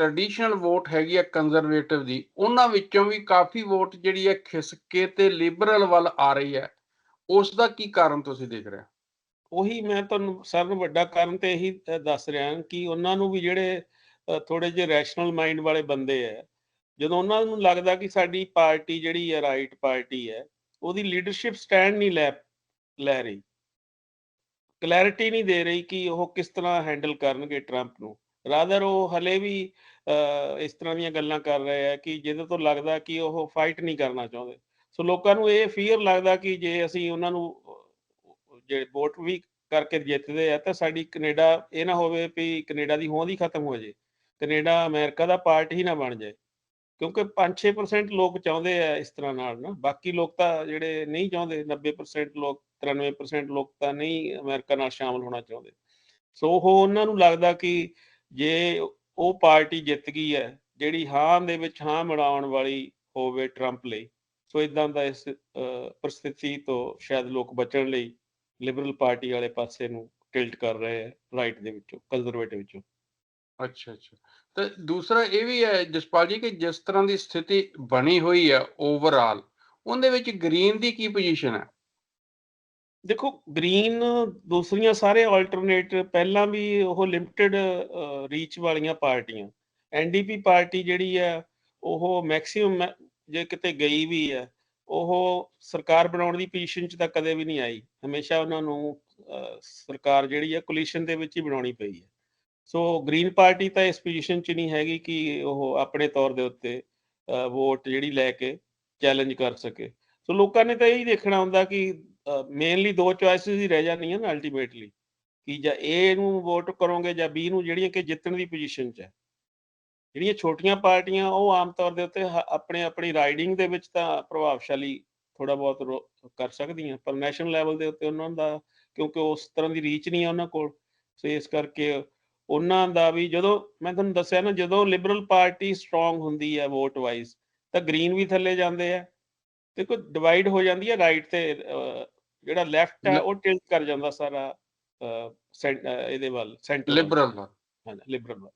ਟ੍ਰੈਡੀਸ਼ਨਲ ਵੋਟ ਹੈਗੀ ਹੈ ਕੰਜ਼ਰਵੇਟਿਵ ਦੀ, ਉਹਨਾਂ ਵਿੱਚੋਂ ਵੀ ਕਾਫੀ ਵੋਟ ਜਿਹੜੀ ਹੈ ਖਿਸਕੇ ਤੇ ਲਿਬਰਲ ਵੱਲ ਆ ਰਹੀ ਹੈ ਉਸ ਦਾ ਕੀ ਕਾਰਨ ਤੁਸੀਂ ਦੇਖ ਰਹੇ ਹੋ? ਉਹੀ ਮੈਂ ਤੁਹਾਨੂੰ ਸਾਰਿਆਂ ਨੂੰ ਵੱਡਾ ਕਾਰਨ ਤੇ ਇਹੀ ਦੱਸ ਰਿਹਾ ਕਿ ਉਹਨਾਂ ਨੂੰ ਵੀ ਜਿਹੜੇ ਥੋੜੇ ਜਿਹੇ ਰੈਸ਼ਨਲ ਮਾਈਂਡ ਵਾਲੇ ਬੰਦੇ ਆ, ਜਦੋਂ ਉਹਨਾਂ ਨੂੰ ਲੱਗਦਾ ਕਿ ਸਾਡੀ ਪਾਰਟੀ ਜਿਹੜੀ ਹੈ ਰਾਈਟ ਪਾਰਟੀ ਹੈ ਉਹਦੀ ਲੀਡਰਸ਼ਿਪ ਸਟੈਂਡ ਨਹੀਂ ਲੈ ਲੈ ਰਹੀ। ਕਲੈਰਿਟੀ ਨਹੀਂ ਦੇ ਰਹੀ ਕਿ ਉਹ ਕਿਸ ਤਰ੍ਹਾਂ ਹੈਂਡਲ ਕਰਨਗੇ ਟਰੰਪ ਨੂੰ। ਰਾਦਰ ਉਹ ਹਲੇ ਵੀ ਅ, ਇਸ ਤਰ੍ਹਾਂ ਦੀਆਂ ਗੱਲਾਂ ਕਰ ਰਹੇ ਆ ਕਿ ਜਿਹਦੇ ਤੋਂ ਲੱਗਦਾ ਕਿ ਉਹ ਫਾਈਟ ਨਹੀਂ ਕਰਨਾ ਚਾਹੁੰਦੇ। ਸੋ ਲੋਕਾਂ ਨੂੰ ਇਹ ਫੀਅਰ ਲੱਗਦਾ ਕਿ ਜੇ ਅਸੀਂ ਉਹਨਾਂ ਨੂੰ ਅਹ, ਵੋਟ ਵੀ ਕਰਕੇ ਜਿੱਤਦੇ ਆ ਤਾਂ ਸਾਡੀ ਕੈਨੇਡਾ ਇਹ ਨਾ ਹੋਵੇ ਵੀ ਕੈਨੇਡਾ ਦੀ ਹੋਂਦ ਹੀ ਖਤਮ ਹੋ ਜੇ ਕੈਨੇਡਾ ਅਮਰੀਕਾ ਦਾ ਪਾਰਟ ਹੀ ਨਾ ਬਣ ਜਾਏ। ਕਿਉਂਕਿ 5-6% ਲੋਕ ਚਾਹੁੰਦੇ ਆ ਇਸ ਤਰ੍ਹਾਂ ਨਾਲ ਨਾ। ਬਾਕੀ ਲੋਕ ਤਾਂ ਜਿਹੜੇ ਨਹੀਂ ਚਾਹੁੰਦੇ 90% ਲੋਕ 93% ਲੋਕ ਤਾਂ ਨਹੀਂ ਅਮਰੀਕਾ ਨਾਲ ਸ਼ਾਮਲ ਹੋਣਾ ਚਾਹੁੰਦੇ। ਸੋ ਉਹ ਉਹਨਾਂ ਨੂੰ ਲੱਗਦਾ ਕਿ ਜੇ ਉਹ ਪਾਰਟੀ ਜਿੱਤ ਗਈ ਹੈ ਜਿਹੜੀ ਹਾਂ ਦੇ ਵਿੱਚ ਹਾਂ ਮਿਲਾਉਣ ਵਾਲੀ ਹੋਵੇ ਟਰੰਪ ਲਈ ਸੋ ਇਦਾਂ ਦਾ ਇਸ ਅਹ, ਤੋਂ ਸ਼ਾਇਦ ਲੋਕ ਬਚਣ ਲਈ ਲਿਬਰਲ ਪਾਰਟੀ ਵਾਲੇ ਪਾਸੇ ਨੂੰ ਟਿਲਟ ਕਰ ਰਹੇ ਹੈ ਰਾਈਟ ਦੇ ਵਿੱਚੋਂ ਕੰਜ਼ਰਵੇਟਿਵ ਵਿੱਚੋਂ। ਅੱਛਾ ਅੱਛਾ। ਤੇ ਦੂਸਰਾ ਇਹ ਵੀ ਹੈ ਜਸਪਾਲ ਜੀ ਕਿ ਜਿਸ ਤਰ੍ਹਾਂ ਦੀ ਸਥਿਤੀ ਬਣੀ ਹੋਈ ਹੈ ਓਵਰਆਲ ਉਹਦੇ ਵਿੱਚ ਗ੍ਰੀਨ ਦੀ ਕੀ ਪੋਜੀਸ਼ਨ ਹੈ? ਦੇਖੋ ਗ੍ਰੀਨ ਦੂਸਰੀਆਂ ਸਾਰੇ ਆਲਟਰਨੇਟ ਪਹਿਲਾਂ ਵੀ ਉਹ ਲਿਮਟਿਡ ਰੀਚ ਵਾਲੀਆਂ ਪਾਰਟੀਆਂ। ਐਨਡੀਪੀ ਪਾਰਟੀ ਜਿਹੜੀ ਆ ਉਹ ਮੈਕਸਿਮਮ ਜੇ ਕਿਤੇ ਗਈ ਵੀ ਹੈ, ਉਹ ਸਰਕਾਰ ਬਣਾਉਣ ਦੀ ਪੋਜੀਸ਼ਨ 'ਚ ਤਾਂ ਕਦੇ ਵੀ ਨਹੀਂ ਆਈ। ਹਮੇਸ਼ਾ ਉਹਨਾਂ ਨੂੰ ਸਰਕਾਰ ਜਿਹੜੀ ਹੈ ਕੋਲੀਸ਼ਨ ਦੇ ਵਿੱਚ ਹੀ ਬਣਾਉਣੀ ਪਈ ਹੈ। ਸੋ ਗ੍ਰੀਨ ਪਾਰਟੀ ਤਾਂ ਇਸ ਪੋਜੀਸ਼ਨ 'ਚ ਨਹੀਂ ਹੈਗੀ ਕਿ ਉਹ ਆਪਣੇ ਤੌਰ ਦੇ ਉੱਤੇ ਵੋਟ ਜਿਹੜੀ ਲੈ ਕੇ ਚੈਲੰਜ ਕਰ ਸਕੇ। ਸੋ ਲੋਕਾਂ ਨੇ ਤਾਂ ਇਹੀ ਦੇਖਣਾ ਹੁੰਦਾ ਕਿ ਮੇਨਲੀ ਦੋ ਚੁਆਇਸਸ ਹੀ ਰਹਿ ਜਾਂਦੀਆਂ ਨਾ ਅਲਟੀਮੇਟਲੀ ਕਿ ਜਾਂ A ਨੂੰ ਵੋਟ ਕਰੋਗੇ ਜਾਂ B ਨੂੰ, ਜਿਹੜੀਆਂ ਕਿ ਜਿੱਤਣ ਦੀ ਪੋਜੀਸ਼ਨ 'ਚ ਹੈ। ਜਿਹੜੀਆਂ ਛੋਟੀਆਂ ਪਾਰਟੀਆਂ, ਉਹ ਆਮ ਤੌਰ ਦੇ ਉੱਤੇ ਆਪਣੇ, ਆਪਣੀ ਰਾਈਡਿੰਗ ਦੇ ਵਿੱਚ ਤਾਂ ਪ੍ਰਭਾਵਸ਼ਾਲੀ ਥੋੜਾ ਬਹੁਤ ਕਰ ਸਕਦੀਆਂ, ਪਰ ਨੈਸ਼ਨਲ ਲੈਵਲ ਦੇ ਉੱਤੇ ਉਹਨਾਂ ਦਾ, ਕਿਉਂਕਿ ਉਸ ਤਰ੍ਹਾਂ ਦੀ ਰੀਚ ਨਹੀਂ ਹੈ ਉਹਨਾਂ ਕੋਲ। ਸੋ ਇਸ ਕਰਕੇ ਉਹਨਾਂ ਦਾ ਵੀ ਜਦੋਂ, ਮੈਂ ਤੁਹਾਨੂੰ ਦੱਸਿਆ ਨਾ, ਜਦੋਂ ਲਿਬਰਲ ਪਾਰਟੀ ਸਟਰੋਂਗ ਹੁੰਦੀ ਹੈ ਵੋਟ ਵਾਈਜ਼ ਤਾਂ ਗ੍ਰੀਨ ਵੀ ਥੱਲੇ ਜਾਂਦੇ ਆ। ਦੇਖੋ ਡਿਵਾਈਡ ਹੋ ਜਾਂਦੀ ਹੈ ਰਾਈਟ ਤੇ ਜਿਹੜਾ ਲੈਫਟ ਹੈ ਉਹ ਟਿਲਟ ਕਰ ਜਾਂਦਾ ਸਾਰਾ ਇਹਦੇ ਵੱਲ ਸੈਂਟਰ ਲਿਬਰਲ ਵੱਲ। ਹਾਂਜੀ ਲਿਬਰਲ ਵੱਲ।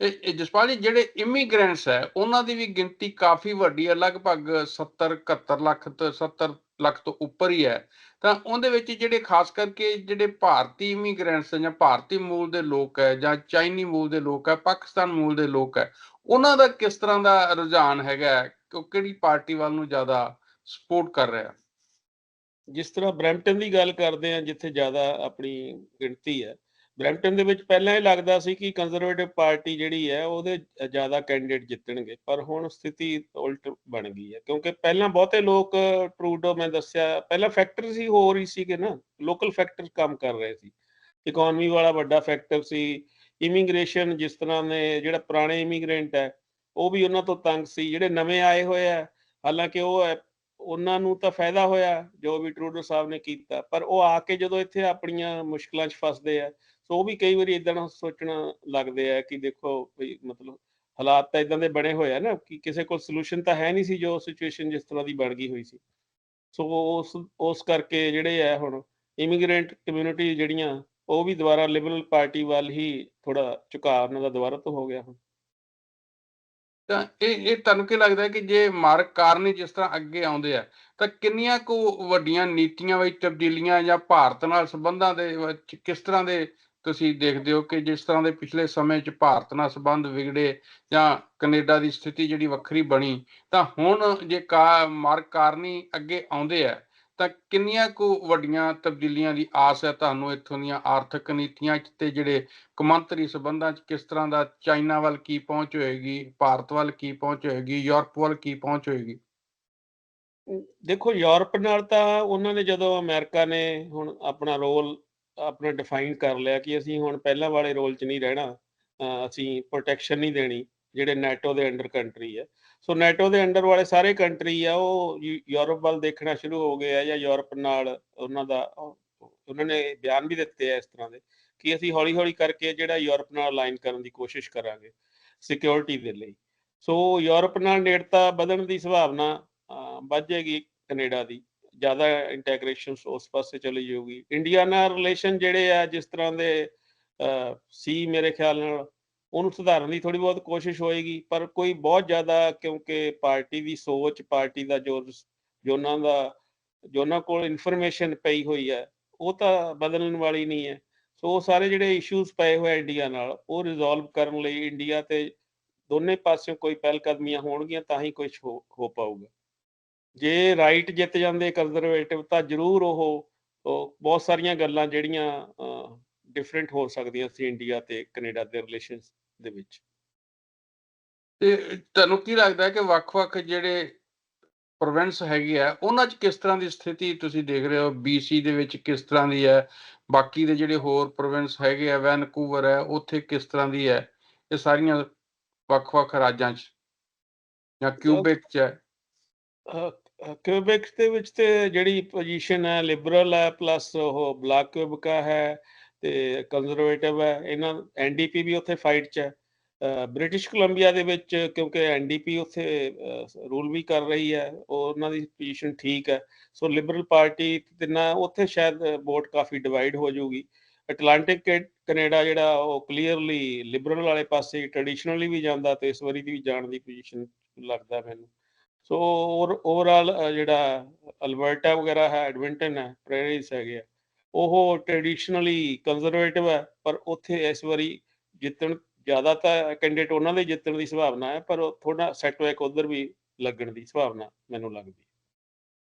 ਇਹ ਜਸਪਾਲ ਜੀ ਜਿਹੜੇ ਇਮੀਗ੍ਰੈਂਟਸ ਹੈ ਉਹਨਾਂ ਦੀ ਵੀ ਗਿਣਤੀ ਕਾਫੀ ਵੱਡੀ ਹੈ ਲਗਭਗ 70 71 ਲੱਖ ਤੋਂ 70 ਲੱਖ ਤੋਂ ਉੱਪਰ ਹੀ ਹੈ। ਤਾਂ ਉਹਦੇ ਵਿੱਚ ਜਿਹੜੇ ਖਾਸ ਕਰਕੇ ਜਿਹੜੇ ਭਾਰਤੀ ਇਮੀਗ੍ਰੈਂਟਸ ਜਾਂ ਭਾਰਤੀ ਮੂਲ ਦੇ ਲੋਕ ਹੈ ਜਾਂ ਚਾਈਨੀ ਮੂਲ ਦੇ ਲੋਕ ਹੈ ਪਾਕਿਸਤਾਨ ਮੂਲ ਦੇ ਲੋਕ ਹੈ ਉਹਨਾਂ ਦਾ ਕਿਸ ਤਰ੍ਹਾਂ ਦਾ ਰੁਝਾਨ ਹੈਗਾ ਹੈ? ਕਿ ਉਹ ਕਿਹੜੀ ਪਾਰਟੀ ਵੱਲ ਨੂੰ ਜ਼ਿਆਦਾ ਸਪੋਰਟ ਕਰ ਰਿਹਾ? ਜਿਸ ਤਰ੍ਹਾਂ ਬਰੈਂਪਟਨ ਦੀ ਗੱਲ ਕਰਦੇ ਆ ਜਿੱਥੇ ਜ਼ਿਆਦਾ ਆਪਣੀ ਗਿਣਤੀ ਹੈ, ਬਰੈਂਪਟਨ ਦੇ ਵਿੱਚ ਪਹਿਲਾਂ ਇਹ ਲੱਗਦਾ ਸੀ ਕਿ ਕੰਜ਼ਰਵੇਟਿਵ ਪਾਰਟੀ ਜਿਹੜੀ ਹੈ, ਉਹਦੇ ਜ਼ਿਆਦਾ ਕੈਂਡੀਡੇਟ ਜਿੱਤਣਗੇ, ਪਰ ਹੁਣ ਸਥਿਤੀ ਉਲਟ ਬਣ ਗਈ ਹੈ, ਕਿਉਂਕਿ ਪਹਿਲਾਂ ਬਹੁਤੇ ਲੋਕ ਟਰੂਡੋ ਮੈਂ ਦੱਸਿਆ, ਪਹਿਲਾਂ ਫੈਕਟਰ ਹੀ ਹੋ ਰਹੀ ਸੀ ਕਿ ਨਾ ਲੋਕਲ ਫੈਕਟਰ ਕੰਮ ਕਰ ਰਹੇ ਸੀ ਇਕਨੋਮੀ ਵਾਲਾ ਵੱਡਾ ਫੈਕਟਰ ਸੀ ਇਮੀਗ੍ਰੇਸ਼ਨ ਜਿਸ ਤਰ੍ਹਾਂ ਨੇ, ਜਿਹੜਾ ਪੁਰਾਣੇ ਇਮੀਗ੍ਰੈਂਟ ਹੈ, ਉਹ ਵੀ ਉਹਨਾਂ ਤੋਂ ਤੰਗ ਸੀ, ਜਿਹੜੇ ਨਵੇਂ ਆਏ ਹੋਏ ਆ ਹਾਲਾਂਕਿ ਉਹ ਹੈ- ਉਹਨਾਂ ਨੂੰ ਤਾਂ ਫਾਇਦਾ ਹੋਇਆ ਜੋ ਵੀ ਟਰੂਡੋ ਸਾਹਿਬ ਨੇ ਕੀਤਾ, ਪਰ ਉਹ ਆ ਕੇ ਜਦੋਂ ਇੱਥੇ ਆਪਣੀਆਂ ਮੁਸ਼ਕਲਾਂ 'ਚ ਫਸਦੇ ਆ, ਸੋ ਉਹ ਵੀ ਕਈ ਵਾਰੀ ਇਦਾਂ ਸੋਚਣਾ ਲੱਗਦੇ ਆ ਕਿ ਦੇਖੋ ਵੀ ਮਤਲਬ ਹਾਲਾਤ ਤਾਂ ਇਦਾਂ ਦੇ ਬਣੇ ਹੋਏ ਆ ਨਾ ਕਿ ਕਿਸੇ ਕੋਲ ਸੋਲੂਸ਼ਨ ਤਾਂ ਹੈ ਨਹੀਂ ਸੀ ਜੋ ਸਿਚੁਏਸ਼ਨ ਜਿਸ ਤਰ੍ਹਾਂ ਦੀ ਬਣ ਗਈ ਹੋਈ ਸੀ। ਸੋ ਉਸ ਉਸ ਕਰਕੇ ਜਿਹੜੇ ਆ ਹੁਣ ਇਮੀਗ੍ਰੈਂਟ ਕਮਿਊਨਿਟੀ ਜਿਹੜੀਆਂ, ਉਹ ਵੀ ਦੁਬਾਰਾ ਲਿਬਰਲ ਪਾਰਟੀ ਵੱਲ ਹੀ ਥੋੜਾ ਝੁਕਾਅ ਉਹਨਾਂ ਦਾ ਦੁਬਾਰਾ ਤੋਂ ਹੋ ਗਿਆ ਹੁਣ। ਤਾਂ ਇਹ ਇਹ ਤੁਹਾਨੂੰ ਕੀ ਲੱਗਦਾ ਕਿ ਜੇ ਮਾਰਕ ਕਾਰਨੀ ਜਿਸ ਤਰ੍ਹਾਂ ਅੱਗੇ ਆਉਂਦੇ ਆ, ਤਾਂ ਕਿੰਨੀਆਂ ਕੁ ਵੱਡੀਆਂ ਨੀਤੀਆਂ ਵਿੱਚ ਤਬਦੀਲੀਆਂ ਜਾਂ ਭਾਰਤ ਨਾਲ ਸੰਬੰਧਾਂ ਦੇ ਵਿੱਚ ਕਿਸ ਤਰ੍ਹਾਂ ਦੇ ਤੁਸੀਂ ਦੇਖਦੇ ਹੋ ਕਿ ਜਿਸ ਤਰ੍ਹਾਂ ਦੇ ਪਿਛਲੇ ਸਮੇਂ 'ਚ ਭਾਰਤ ਨਾਲ ਸੰਬੰਧ ਵਿਗੜੇ ਜਾਂ ਕੈਨੇਡਾ ਦੀ ਸਥਿਤੀ ਜਿਹੜੀ ਵੱਖਰੀ ਬਣੀ, ਤਾਂ ਹੁਣ ਜੇ ਕਾ, ਮਾਰਕ ਕਾਰਨੀ ਅੱਗੇ ਆਉਂਦੇ ਆ ਤਾਂ ਕਿੰਨੀਆਂ ਕੁ ਵੱਡੀਆਂ ਤਬਦੀਲੀਆਂ ਦੀ ਆਸ ਹੈ ਤੁਹਾਨੂੰ ਇੱਥੋਂ ਦੀਆਂ ਆਰਥਿਕ ਨੀਤੀਆਂ ਤੇ ਜਿਹੜੇ ਕੌਮਾਂਤਰੀ ਸੰਬੰਧਾਂ 'ਚ ਕਿਸ ਤਰ੍ਹਾਂ ਦਾ ਚਾਈਨਾ ਵੱਲ ਕੀ ਪਹੁੰਚ ਹੋਏਗੀ, ਭਾਰਤ ਵੱਲ ਕੀ ਪਹੁੰਚ ਹੋਏਗੀ, ਯੂਰਪ ਵੱਲ ਕੀ ਪਹੁੰਚ ਹੋਏਗੀ? ਦੇਖੋ, ਯੂਰਪ ਨਾਲ ਤਾਂ ਉਹਨਾਂ ਨੇ ਜਦੋਂ ਅਮਰੀਕਾ ਨੇ ਹੁਣ ਆਪਣਾ ਰੋਲ ਆਪਣਾ ਡਿਫਾਈਨ ਕਰ ਲਿਆ ਕਿ ਅਸੀਂ ਹੁਣ ਪਹਿਲਾਂ ਵਾਲੇ ਰੋਲ 'ਚ ਨਹੀਂ ਰਹਿਣਾ ਅਸੀਂ ਪ੍ਰੋਟੈਕਸ਼ਨ ਨਹੀਂ ਦੇਣੀ, ਜਿਹੜੇ ਨੈਟੋ ਦੇ ਅੰਡਰ ਕੰਟਰੀ ਹੈ ਸੋ ਨੈਟੋ ਦੇ ਅੰਡਰ ਵਾਲੇ ਸਾਰੇ ਕੰਟਰੀ ਆ ਉਹ ਯੂ- ਯੂਰਪ ਵੱਲ ਦੇਖਣਾ ਸ਼ੁਰੂ ਹੋ ਗਏ ਆ ਜਾਂ ਯੂਰਪ ਨਾਲ ਉਹਨਾਂ ਦਾ ਉਹਨਾਂ ਨੇ ਬਿਆਨ ਵੀ ਦਿੱਤੇ ਆ ਇਸ ਤਰ੍ਹਾਂ ਦੇ ਕਿ ਅਸੀਂ ਹੌਲੀ-ਹੌਲੀ ਕਰਕੇ ਜਿਹੜਾ ਯੂਰਪ ਨਾਲ ਅਲਾਈਨ ਕਰਨ ਦੀ ਕੋਸ਼ਿਸ਼ ਕਰਾਂਗੇ ਸਿਕਿਉਰਿਟੀ ਦੇ ਲਈ। ਸੋ ਯੂਰਪ ਨਾਲ ਨੇੜਤਾ ਵਧਣ ਦੀ ਸੰਭਾਵਨਾ ਅ, ਵੱਧ ਜਾਏਗੀ ਕੈਨੇਡਾ ਦੀ ਜ਼ਿਆਦਾ ਇੰਟੈਗ੍ਰੇਸ਼ਨ ਉਸ ਪਾਸੇ ਚਲੀ ਜਾਊਗੀ। ਇੰਡੀਆ ਨਾਲ ਰਿਲੇਸ਼ਨ ਜਿਹੜੇ ਆ ਜਿਸ ਤਰ੍ਹਾਂ ਦੇ ਸੀ ਮੇਰੇ ਖਿਆਲ ਨਾਲ ਉਹਨੂੰ ਸੁਧਾਰਨ ਦੀ ਥੋੜੀ ਬਹੁਤ ਕੋਸ਼ਿਸ਼ ਹੋਏਗੀ, ਪਰ ਕੋਈ ਬਹੁਤ ਜ਼ਿਆਦਾ ਕਿਉਂਕਿ ਪਾਰਟੀ ਦੀ ਸੋਚ, ਪਾਰਟੀ ਦਾ ਜੋ ਜੋ ਦਾ ਜੋ ਕੋਲ ਇਨਫੋਰਮੇਸ਼ਨ ਪਈ ਹੋਈ ਹੈ, ਉਹ ਤਾਂ ਬਦਲਣ ਵਾਲੀ ਨਹੀਂ ਹੈ। ਸੋ ਉਹ ਸਾਰੇ ਜਿਹੜੇ ਇਸ਼ੂਜ਼ ਪਏ ਹੋਏ ਇੰਡੀਆ ਨਾਲ, ਉਹ ਰਿਜ਼ੋਲਵ ਕਰਨ ਲਈ ਇੰਡੀਆ ਤੇ ਦੋਨੇ ਪਾਸਿਓਂ ਕੋਈ ਪਹਿਲ ਕਦਮੀਆਂ ਹੋਣਗੀਆਂ, ਤਾਂ ਹੀ ਕੁਝ ਹੋ ਹੋ ਪਾਊਗਾ। ਜੇ ਰਾਈਟ ਜਿੱਤ ਜਾਂਦੇ ਕੰਜ਼ਰਵੇਟਿਵ ਤਾਂ ਜ਼ਰੂਰ ਉਹ ਉਹ ਬਹੁਤ ਸਾਰੀਆਂ ਗੱਲਾਂ ਜਿਹੜੀਆਂ ਡਿਫਰੈਂਟ ਹੋ ਸਕਦੀਆਂ ਸੀ ਇੰਡੀਆ ਤੇ ਕੈਨੇਡਾ ਦੇ ਰਿਲੇਸ਼ਨਸ ਦੇ ਵਿੱਚ। ਤੇ ਤੁਹਾਨੂੰ ਕੀ ਲੱਗਦਾ ਹੈ ਕਿ ਵੱਖ-ਵੱਖ ਜਿਹੜੇ ਪ੍ਰੋਵਿੰਸ ਹੈਗੇ ਆ ਉਹਨਾਂ 'ਚ ਕਿਸ ਤਰ੍ਹਾਂ ਦੀ ਸਥਿਤੀ ਤੁਸੀਂ ਦੇਖ ਰਹੇ ਹੋ? BC ਦੇ ਵਿੱਚ ਕਿਸ ਤਰ੍ਹਾਂ ਦੀ ਹੈ ਬਾਕੀ ਦੇ ਜਿਹੜੇ ਹੋਰ ਪ੍ਰੋਵਿੰਸ ਹੈਗੇ ਆ ਵੈਨਕੂਵਰ ਹੈ ਉੱਥੇ ਕਿਸ ਤਰ੍ਹਾਂ ਦੀ ਹੈ? ਇਹ ਸਾਰੀਆਂ ਵੱਖ-ਵੱਖ ਰਾਜਾਂ 'ਚ ਜਾਂ ਕਿਊਬਿਕ 'ਚ ਹੈ। ਕਿਊਬਿਕ ਦੇ ਵਿੱਚ ਤੇ ਜਿਹੜੀ ਪੋਜੀਸ਼ਨ ਹੈ ਲਿਬਰਲ ਹੈ ਪਲੱਸ ਉਹ ਬਲਾਕ ਕਿਊਬਿਕਾ ਹੈ ਤੇ ਕੰਜ਼ਰਵੇਟਿਵ ਹੈ, ਇਹਨਾਂ ਐਨਡੀਪੀ ਵੀ ਉੱਥੇ ਫਾਈਟ 'ਚ ਹੈ। ਬ੍ਰਿਟਿਸ਼ ਕੋਲੰਬੀਆ ਦੇ ਵਿੱਚ ਕਿਉਂਕਿ ਐਨਡੀਪੀ ਉੱਥੇ ਰੂਲ ਵੀ ਕਰ ਰਹੀ ਹੈ, ਉਹ ਉਹਨਾਂ ਦੀ ਪੋਜੀਸ਼ਨ ਠੀਕ ਹੈ। ਸੋ ਲਿਬਰਲ ਪਾਰਟੀ ਤੇ ਨਾ ਉੱਥੇ ਸ਼ਾਇਦ ਵੋਟ ਕਾਫੀ ਡਿਵਾਈਡ ਹੋ ਜਾਊਗੀ। ਅਟਲਾਂਟਿਕ ਕੈਨੇਡਾ ਜਿਹੜਾ ਉਹ ਕਲੀਅਰਲੀ ਲਿਬਰਲ ਵਾਲੇ ਪਾਸੇ ਟ੍ਰੈਡੀਸ਼ਨਲੀ ਵੀ ਜਾਂਦਾ ਤੇ ਇਸ ਵਾਰੀ ਦੀ ਵੀ ਜਾਣ ਦੀ ਪੋਜੀਸ਼ਨ ਲੱਗਦਾ ਮੈਨੂੰ। ਸੋ ਓਵਰਆਲ ਜਿਹੜਾ ਅਲਬਰਟਾ ਵਗੈਰਾ ਹੈ ਐਡਮਿੰਟਨ ਹੈ ਪ੍ਰੈਰੀਜ਼ ਹੈਗੇ ਆ। ਉਹ ਟ੍ਰੈਡੀਸ਼ਨਲੀ ਕੰਜ਼ਰਵੇਟਿਵ ਹੈ, ਪਰ ਉੱਥੇ ਇਸ ਵਾਰੀ ਜਿੱਤਣ ਜ਼ਿਆਦਾ ਤਾਂ ਕੈਂਡੀਡੇਟ ਉਹਨਾਂ ਦੇ ਜਿੱਤਣ ਦੀ ਸੰਭਾਵਨਾ ਹੈ, ਪਰ ਥੋੜਾ ਸੈਟਬੈਕ ਉਧਰ ਵੀ ਲੱਗਣ ਦੀ ਸੰਭਾਵਨਾ ਮੈਨੂੰ ਲੱਗਦੀ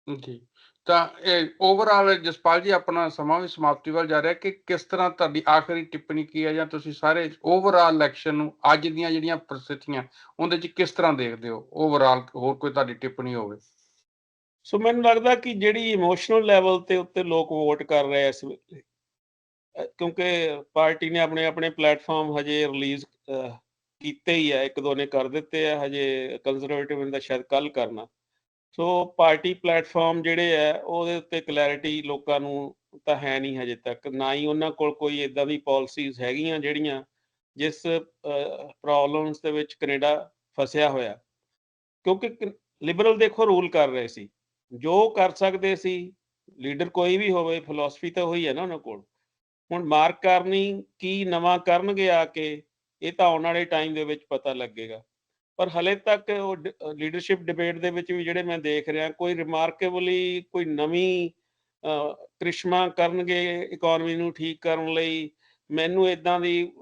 ਜੀ, ਤਾਂ ਇਹ ਓਵਰਆਲ ਜਸਪਾਲ ਜੀ, ਆਪਣਾ ਸਮਾਂ ਵੀ ਸਮਾਪਤੀ ਵੱਲ ਜਾ ਰਿਹਾ ਕਿ ਕਿਸ ਤਰ੍ਹਾਂ ਤੁਹਾਡੀ ਆਖਰੀ ਟਿੱਪਣੀ ਕੀ ਹੈ ਜਾਂ ਤੁਸੀਂ ਸਾਰੇ ਓਵਰਆਲ ਇਲੈਕਸ਼ਨ ਨੂੰ ਅੱਜ ਦੀਆਂ ਜਿਹੜੀਆਂ ਪ੍ਰਸਥਿਤੀਆਂ, ਉਹਦੇ 'ਚ ਕਿਸ ਤਰ੍ਹਾਂ ਦੇਖਦੇ ਹੋ? ਓਵਰਆਲ ਹੋਰ ਕੋਈ ਤੁਹਾਡੀ ਟਿੱਪਣੀ ਹੋਵੇ। ਸੋ ਮੈਨੂੰ ਲੱਗਦਾ ਕਿ ਜਿਹੜੀ ਇਮੋਸ਼ਨਲ ਲੈਵਲ ਤੇ ਉੱਤੇ ਲੋਕ ਵੋਟ ਕਰ ਰਹੇ ਆ ਇਸ ਵੇਲੇ ਕਿਉਂਕਿ ਪਾਰਟੀ ਨੇ ਆਪਣੇ ਆਪਣੇ ਪਲੇਟਫਾਰਮ ਹਜੇ ਰਿਲੀਜ਼ ਕੀਤੇ ਹੀ ਆ, ਇੱਕ ਦੋ ਨੇ ਕਰ ਦਿੱਤੇ ਆ, ਹਜੇ ਕੰਜ਼ਰਵੇਟਿਵ ਦਾ ਸ਼ਾਇਦ ਕੱਲ ਕਰਨਾ। ਸੋ ਪਾਰਟੀ ਪਲੇਟਫਾਰਮ ਜਿਹੜੇ ਆ, ਉਹਦੇ ਉੱਤੇ ਕਲੈਰਿਟੀ ਲੋਕਾਂ ਨੂੰ ਤਾਂ ਹੈ ਨਹੀਂ ਹਜੇ ਤੱਕ, ਨਾ ਹੀ ਉਹਨਾਂ ਕੋਲ ਕੋਈ ਇਦਾਂ ਦੀ ਪਾਲਿਸੀਜ਼ ਹੈਗੀਆਂ ਜਿਹੜੀਆਂ ਜਿਸ ਪ੍ਰੋਬਲਮਸ ਦੇ ਵਿੱਚ ਕੈਨੇਡਾ ਫਸਿਆ ਹੋਇਆ। ਕਿਉਂਕਿ ਲਿਬਰਲ ਦੇਖੋ ਰੂਲ ਕਰ ਰਹੇ ਸੀ। ਜੋ ਕਰ ਸਕਦੇ ਸੀ, ਲੀਡਰ ਕੋਈ ਵੀ ਹੋਵੇ ਫਿਲਾਸਫੀ ਤਾਂ ਹੋਈ ਹੈ ਨਾ ਉਹਨਾਂ ਕੋਲ। ਹੁਣ ਮਾਰਕ ਕਰਨੀ ਕੀ ਨਵਾਂ ਕਰਨਗੇ ਆ ਕੇ, ਇਹ ਤਾਂ ਆਉਣ ਵਾਲੇ ਟਾਈਮ ਦੇ ਵਿੱਚ ਪਤਾ ਲੱਗੇਗਾ। ਪਰ ਹਲੇ ਤੱਕ ਉਹ ਲੀਡਰਸ਼ਿਪ ਡਿਬੇਟ ਦੇ ਵਿੱਚ ਵੀ ਜਿਹੜੇ ਮੈਂ ਦੇਖ ਰਿਹਾ, ਕੋਈ ਰਿਮਾਰਕੇਬਲੀ ਕੋਈ ਨਵੀਂ ਕ੍ਰਿਸ਼ਮਾ ਕਰਨਗੇ ਇਕਨੋਮੀ ਨੂੰ ਠੀਕ ਕਰਨ ਲਈ, ਮੈਨੂੰ ਇਦਾਂ ਦੀ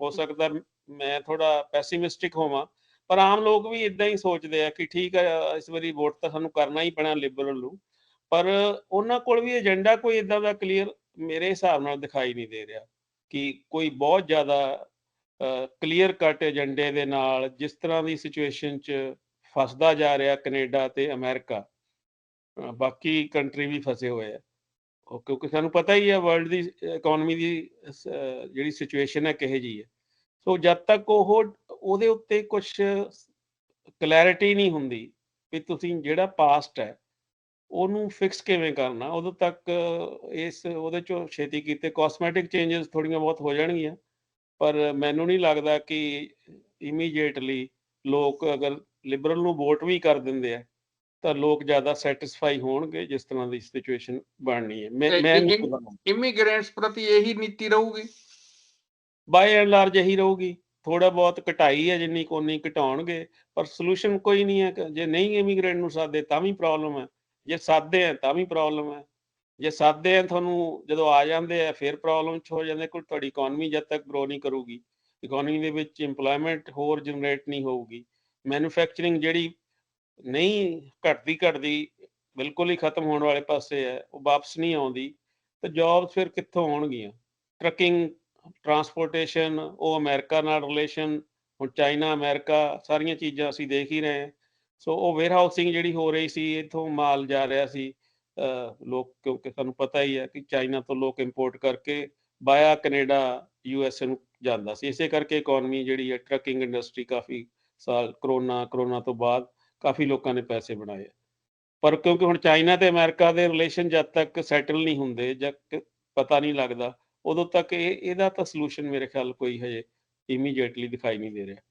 ਹੋ ਸਕਦਾ ਮੈਂ ਥੋੜਾ ਪੈਸੀਮਿਸਟਿਕ ਹੋਵਾਂ। ਪਰ ਆਮ ਲੋਕ ਵੀ ਇਦਾਂ ਹੀ ਸੋਚਦੇ ਆ ਕਿ ਠੀਕ ਹੈ ਇਸ ਵਾਰੀ ਵੋਟ ਤਾਂ ਸਾਨੂੰ ਕਰਨਾ ਹੀ ਪੈਣਾ ਲਿਬਰਲ ਨੂੰ। ਪਰ ਉਹਨਾਂ ਕੋਲ ਵੀ ਏਜੰਡਾ ਕੋਈ ਇਦਾਂ ਦਾ ਕਲੀਅਰ ਮੇਰੇ ਹਿਸਾਬ ਨਾਲ ਦਿਖਾਈ ਨਹੀਂ ਦੇ ਰਿਹਾ ਕਿ ਕੋਈ ਬਹੁਤ ਜ਼ਿਆਦਾ ਕਲੀਅਰ ਕੱਟ ਏਜੰਡੇ ਦੇ ਨਾਲ ਜਿਸ ਤਰ੍ਹਾਂ ਦੀ ਸਿਚੁਏਸ਼ਨ 'ਚ ਫਸਦਾ ਜਾ ਰਿਹਾ ਕੈਨੇਡਾ ਤੇ ਅਮਰੀਕਾ ਬਾਕੀ ਕੰਟਰੀ ਵੀ ਫਸੇ ਹੋਏ ਆ। ਕਿਉਂਕਿ ਸਾਨੂੰ ਪਤਾ ਹੀ ਹੈ ਵਰਲਡ ਦੀ ਇਕਨੋਮੀ ਦੀ ਜਿਹੜੀ ਸਿਚੁਏਸ਼ਨ ਹੈ ਕਿਹੋ ਜੀ ਹੈ। ਸੋ ਜਦ ਤੱਕ ਉਹ ਉਹਦੇ ਉੱਤੇ ਕੁਝ ਕਲੈਰਿਟੀ ਨਹੀਂ ਹੁੰਦੀ ਵੀ ਤੁਸੀਂ ਜਿਹੜਾ ਪਾਸਟ ਹੈ ਉਹਨੂੰ ਫਿਕਸ ਕਿਵੇਂ ਕਰਨਾ। ਉਦੋਂ ਤੱਕ ਇਸ ਉਹਦੇ ਚੋਂ ਛੇਤੀ ਕੀਤੇ ਕਾਸਮੈਟਿਕ ਚੇਂਜਸ ਥੋੜੀਆਂ ਬਹੁਤ ਹੋ ਜਾਣਗੀਆਂ ਪਰ ਮੈਨੂੰ ਨਹੀਂ ਲੱਗਦਾ ਕਿ ਇਮੀਡੀਏਟਲੀ ਲੋਕ ਅਗਰ ਲਿਬਰਲ ਨੂੰ ਵੋਟ ਵੀ ਕਰ ਦਿੰਦੇ ਆ ਤਾਂ ਲੋਕ ਜ਼ਿਆਦਾ ਸੈਟੀਸਫਾਈ ਹੋਣਗੇ ਜਿਸ ਤਰ੍ਹਾਂ ਦੀ ਸਿਚੁਏਸ਼ਨ ਬਣਨੀ ਹੈ। ਮੈਂ ਮੈਂ ਇਮੀਗ੍ਰੈਂਟਸ ਪ੍ਰਤੀ ਇਹੀ ਨੀਤੀ ਰਹੂਗੀ? ਬਾਈ ਐਂਡ ਲਾਰਜ ਇਹੀ ਰਹੂਗੀ। ਥੋੜਾ ਬਹੁਤ ਘਟਾਈ ਹੈ ਜਿੰਨੀ ਕੋਨੀ ਘਟਾਉਣਗੇ, ਪਰ ਸੋਲੂਸ਼ਨ ਕੋਈ ਨਹੀਂ ਹੈ ਜੇ ਨਹੀਂ ਇਮੀਗ੍ਰੈਂਟ ਨੂੰ ਸਾਦੇ ਤਾਂ ਵੀ ਪ੍ਰੋਬਲਮ ਹੈ, ਜੇ ਸਾਦੇ ਹੈ ਤਾਂ ਵੀ ਪ੍ਰੋਬਲਮ ਹੈ, ਜੇ ਸਾਦੇ ਹੈ ਤੁਹਾਨੂੰ ਜਦੋਂ ਆ ਜਾਂਦੇ ਆ ਫਿਰ ਪ੍ਰੋਬਲਮ ਚ ਹੋ ਜਾਂਦੇ, ਕੋਈ ਤੁਹਾਡੀ ਇਕਨੋਮੀ ਜਦ ਤੱਕ ਗਰੋ ਨਹੀਂ ਕਰੂਗੀ ਇਕਨੋਮੀ ਦੇ ਵਿੱਚ ਏਮਪਲੋਇਮੈਂਟ ਹੋਰ ਜਨਰੇਟ ਨਹੀਂ ਹੋਊਗੀ ਮੈਨੂਫੈਕਚਰਿੰਗ ਜਿਹੜੀ ਨਹੀਂ ਘਟਦੀ ਘਟਦੀ ਬਿਲਕੁਲ ਹੀ ਖਤਮ ਹੋਣ ਵਾਲੇ ਪਾਸੇ ਹੈ, ਉਹ ਵਾਪਸ ਨਹੀਂ ਆਉਂਦੀ, ਤੇ ਜੌਬਸ ਫਿਰ ਕਿੱਥੋਂ ਆਉਣਗੀਆਂ ਟਰੱਕਿੰਗ ਟਰਾਂਸਪੋਰਟੇਸ਼ਨ ਉਹ ਅਮਰੀਕਾ ਨਾਲ ਰਿਲੇਸ਼ਨ ਹੁਣ ਚਾਈਨਾ ਅਮਰੀਕਾ ਸਾਰੀਆਂ ਚੀਜ਼ਾਂ ਅਸੀਂ ਦੇਖ ਹੀ ਰਹੇ ਹਾਂ। ਸੋ ਉਹ ਵੇਅਰ ਹਾਊਸਿੰਗ ਜਿਹੜੀ ਹੋ ਰਹੀ ਸੀ, ਇੱਥੋਂ ਮਾਲ ਜਾ ਰਿਹਾ ਸੀ। ਲੋਕ, ਕਿਉਂਕਿ ਸਾਨੂੰ ਪਤਾ ਹੀ ਹੈ ਕਿ ਚਾਈਨਾ ਤੋਂ ਲੋਕ ਇੰਪੋਰਟ ਕਰਕੇ ਬਾਇਆ ਕੈਨੇਡਾ ਯੂ ਐਸ ਏ ਨੂੰ ਜਾਂਦਾ ਸੀ। ਇਸੇ ਕਰਕੇ ਇਕਨੋਮੀ ਜਿਹੜੀ ਹੈ ਟਰੱਕਿੰਗ ਇੰਡਸਟਰੀ ਕਾਫੀ ਸਾਲ, ਕਰੋਨਾ ਕਰੋਨਾ ਤੋਂ ਬਾਅਦ ਕਾਫੀ ਲੋਕਾਂ ਨੇ ਪੈਸੇ ਬਣਾਏ। ਪਰ ਕਿਉਂਕਿ ਹੁਣ ਚਾਈਨਾ ਤੇ ਅਮਰੀਕਾ ਦੇ ਰਿਲੇਸ਼ਨ ਜਦ ਤੱਕ ਸੈਟਲ ਨਹੀਂ ਹੁੰਦੇ ਜਾਂ ਪਤਾ ਨਹੀਂ ਲੱਗਦਾ ਉਦੋਂ ਤੱਕ ਇਹ ਇਹਦਾ ਤਾਂ ਸੋਲੂਸ਼ਨ ਮੇਰੇ ਖਿਆਲ ਕੋਈ ਹਜੇ ਇਮੀਡੀਏਟਲੀ ਦਿਖਾਈ ਨਹੀਂ ਦੇ ਰਿਹਾ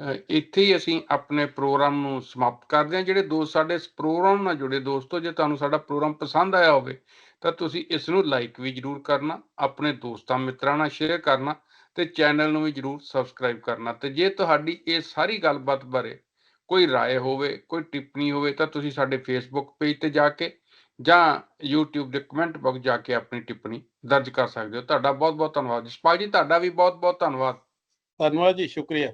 ਅ, ਇੱਥੇ ਹੀ ਅਸੀਂ ਆਪਣੇ ਪ੍ਰੋਗਰਾਮ ਨੂੰ ਸਮਾਪਤ ਕਰਦੇ ਹਾਂ ਜਿਹੜੇ ਦੋਸਤ ਸਾਡੇ ਇਸ ਪ੍ਰੋਗਰਾਮ ਨਾਲ ਜੁੜੇ ਦੋਸਤੋ ਜੇ ਤੁਹਾਨੂੰ ਸਾਡਾ ਪ੍ਰੋਗਰਾਮ ਪਸੰਦ ਆਇਆ ਹੋਵੇ ਤਾਂ ਤੁਸੀਂ ਇਸ ਨੂੰ ਲਾਈਕ ਵੀ ਜਰੂਰ ਕਰਨਾ ਆਪਣੇ ਦੋਸਤਾਂ ਮਿੱਤਰਾਂ ਨਾਲ ਸ਼ੇਅਰ ਕਰਨਾ ਤੇ ਚੈਨਲ ਨੂੰ ਵੀ ਜਰੂਰ ਸਬਸਕ੍ਰਾਈਬ ਕਰਨਾ ਤੇ ਜੇ ਤੁਹਾਡੀ ਇਹ ਸਾਰੀ ਗੱਲਬਾਤ ਬਾਰੇ ਕੋਈ رائے ਹੋਵੇ ਕੋਈ ਟਿੱਪਣੀ ਹੋਵੇ ਤਾਂ ਤੁਸੀਂ ਸਾਡੇ ਫੇਸਬੁੱਕ ਪੇਜ ਤੇ ਜਾ ਕੇ ਜਾਂ YouTube ਦੇ ਕਮੈਂਟ ਬਾਕਸ ਜਾ ਕੇ ਆਪਣੀ ਟਿੱਪਣੀ ਦਰਜ ਕਰ ਸਕਦੇ ਹੋ। ਤੁਹਾਡਾ ਬਹੁਤ ਬਹੁਤ ਧੰਨਵਾਦ ਜਸਪਾਲ ਜੀ, ਤੁਹਾਡਾ ਵੀ ਬਹੁਤ ਬਹੁਤ ਧੰਨਵਾਦ। ਧੰਨਵਾਦ ਜੀ, ਸ਼ੁਕਰੀਆ।